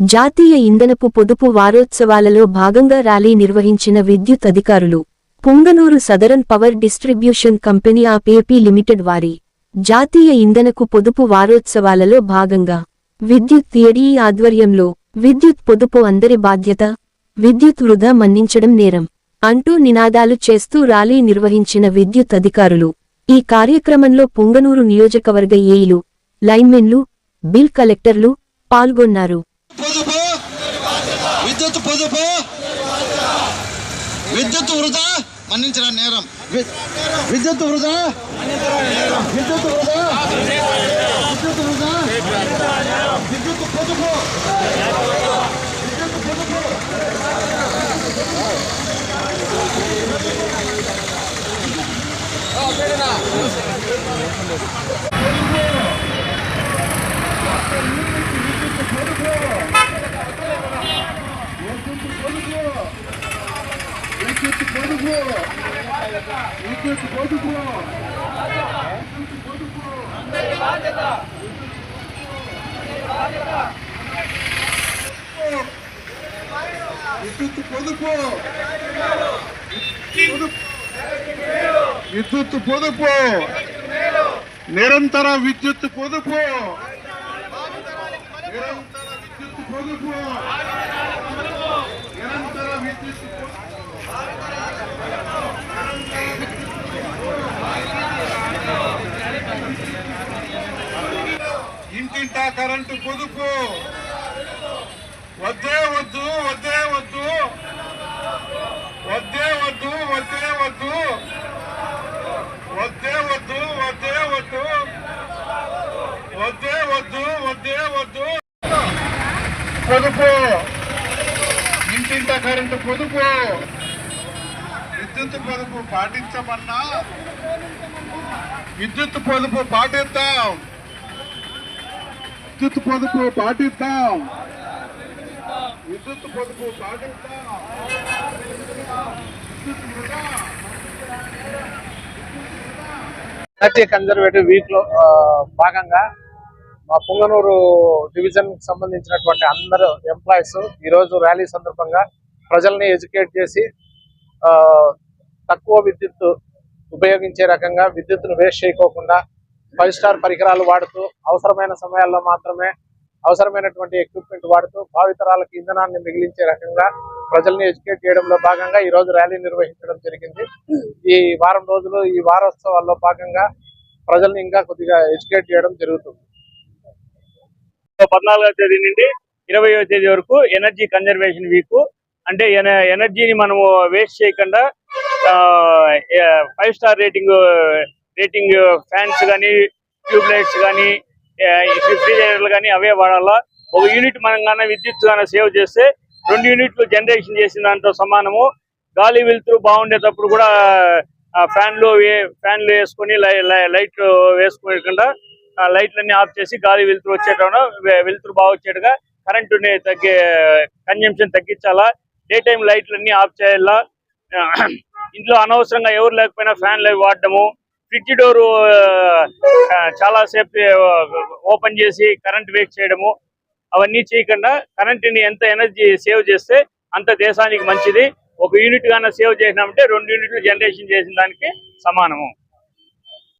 జాతీయ ఇంధనపు పొదుపు వారోత్సవాలలో భాగంగా ర్యాలీ నిర్వహించిన విద్యుత్ అధికారులు Punganur southern power distribution company of limited వారి జాతీయ ఇంధనకు పొదుపు వారోత్సవాలలో భాగంగా విద్యుత్ ఏడీ ఆధ్వర్యంలో విద్యుత్ పొదుపు అందరి బాధ్యత విద్యుత్ వృధా మన్నించడం నేరం అంటూ నినాదాలు చేస్తూ ర్యాలీ నిర్వహించిన విద్యుత్ అధికారులు ఈ కార్యక్రమంలో పుంగనూరు నియోజకవర్గ ఏఈలు లైన్మెన్లు బిల్ కలెక్టర్లు పాల్గొన్నారు. ఎంతసేపు విద్యుత్ వృధా మన్నించరా నేరం. విద్యుత్ వృధా? విద్యుత్ వృధా? విద్యుత్ వృధా? విద్యుత్ పొదుపు. విద్యుత్ పొదుపు. విద్యుత్ పొదుపు. విద్యుత్ పొదుపు విద్యుత్ పొదుపు నిరంతర విద్యుత్ పొదుపు. నిరంతర విద్యుత్ పొదుపు. నిరంతర విద్యుత్ పొదుపు. ఇంటింటా కరెంటు పొదుపు. వద్దే వద్దు వద్దే వద్దు. వద్దే వద్దు వద్దే వద్దు. వద్దే వద్దు వద్దే వద్దు. వద్దే వద్దు వద్దే వద్దు. పొదుపు. ఇంటింట కరెంటు పొదుపు. విద్యుత్ పొదుపు పాటించమన్నా. విద్యుత్ పొదుపు పాటిద్దాం. విద్యుత్ పొదుపు పాటిద్దాం. విద్యుత్ పొదుపు పాటిద్దాం. ఎనర్జీ కన్జర్వేటివ్ వీక్లో భాగంగా మా పుంగనూరు డివిజన్కి సంబంధించినటువంటి అందరు ఎంప్లాయీస్ ఈ రోజు ర్యాలీ సందర్భంగా ప్రజల్ని ఎడ్యుకేట్ చేసి తక్కువ విద్యుత్ ఉపయోగించే రకంగా విద్యుత్ను వేస్ట్ చేయకోకుండా ఫైవ్ స్టార్ పరికరాలు వాడుతూ అవసరమైన సమయాల్లో మాత్రమే అవసరమైనటువంటి ఎక్విప్మెంట్ వాడుతూ భావితరాలకు ఇంధనాన్ని మిగిలించే రకంగా ప్రజల్ని ఎడ్యుకేట్ చేయడంలో భాగంగా ఈ రోజు ర్యాలీ నిర్వహించడం జరిగింది. ఈ వారం రోజులు ఈ వారోత్సవాల్లో భాగంగా ప్రజల్ని ఇంకా కొద్దిగా ఎడ్యుకేట్ చేయడం జరుగుతుంది. పద్నాలుగో తేదీ నుండి ఇరవయో తేదీ వరకు ఎనర్జీ కన్జర్వేషన్ వీక్. అంటే ఎన- ఎనర్జీని మనము వేస్ట్ చేయకుండా five star rating rating fans కానీ ట్యూబ్ లైట్స్ కానీ రిఫ్రిజిరేటర్లు కానీ అవే వాడాలా. ఒక యూనిట్ మనం కానీ విద్యుత్ కానీ సేవ్ చేస్తే రెండు యూనిట్లు జనరేషన్ చేసిన దాంతో సమానము. గాలి వెలుతురు బాగుండేటప్పుడు కూడా ఫ్యాన్లు ఫ్యాన్లు వేసుకొని లై- లైట్ వేసుకోకుండా లైట్లన్నీ ఆఫ్ చేసి గాలి వెలుతురు వచ్చేటప్పుడు వెలుతురు బాగా వచ్చేట్టుగా కరెంటుని తగ్గే కన్జంప్షన్ తగ్గించాలా. డే టైం లైట్లన్నీ ఆఫ్ చేయాలా. ఇంట్లో అనవసరంగా ఎవరు లేకపోయినా ఫ్యాన్లు అవి వాడటము ఫ్రిడ్జ్ డోరు చాలాసేపు ఓపెన్ చేసి కరెంట్ వేస్ట్ చేయడము అవన్నీ చేయకుండా కరెంటుని ఎంత ఎనర్జీ సేవ్ చేస్తే అంత దేశానికి మంచిది. ఒక యూనిట్ గానే సేవ్ చేసినామంటే రెండు యూనిట్లు జనరేషన్ చేసిన దానికి సమానము.